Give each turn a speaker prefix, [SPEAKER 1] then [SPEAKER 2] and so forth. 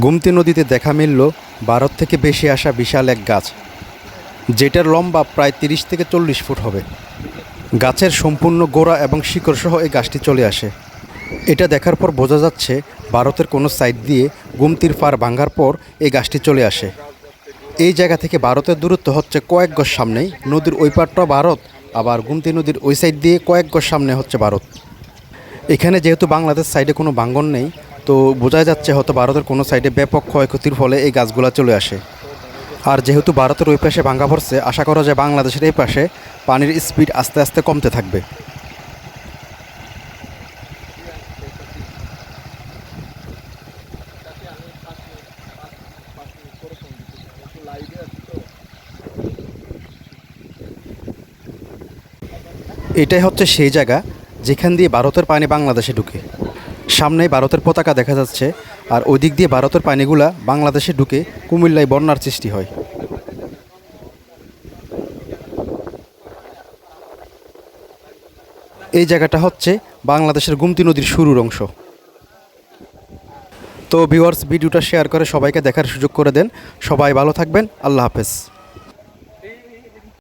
[SPEAKER 1] গুমতি নদীতে দেখা মিলল ভারত থেকে বেশি আসা বিশাল এক গাছ, যেটার লম্বা প্রায় তিরিশ থেকে চল্লিশ ফুট হবে। গাছের সম্পূর্ণ গোড়া এবং শিকড় সহ এই গাছটি চলে আসে। এটা দেখার পর বোঝা যাচ্ছে ভারতের কোনো সাইড দিয়ে গুমতির পার ভাঙ্গার পর এই গাছটি চলে আসে। এই জায়গা থেকে ভারতের দূরত্ব হচ্ছে কয়েক গজ সামনেই, নদীর ওই পারটা ভারত আবার গুমতি নদীর ওই সাইড দিয়ে কয়েক গজ সামনে হচ্ছে ভারত এখানে যেহেতু বাংলাদেশ সাইডে কোনো ভাঙ্গন নেই তো বোঝা যাচ্ছে হয়তো ভারতের কোনো সাইডে ব্যাপক ক্ষয়ক্ষতির ফলে এই গাছগুলো চলে আসে। আর যেহেতু ভারতের ওই পাশে ভাঙ্গা পড়ছে, আশা করা যায় বাংলাদেশের এই পাশে পানির স্পিড আস্তে আস্তে কমতে থাকবে। এটাই হচ্ছে সেই জায়গা যেখান দিয়ে ভারতের পানি বাংলাদেশে ঢুকে। সামনেই ভারতের পতাকা দেখা যাচ্ছে আর ওই দিক দিয়ে ভারতের পানিগুলা বাংলাদেশে ঢুকে কুমিল্লায় বন্যার সৃষ্টি হয়। এই জায়গাটা হচ্ছে বাংলাদেশের গুমতি নদীর শুরুর অংশ। তো ভিউয়ার্স ভিডিওটা শেয়ার করে সবাইকে দেখার সুযোগ করে দেন। সবাই ভালো থাকবেন। আল্লাহ হাফেজ।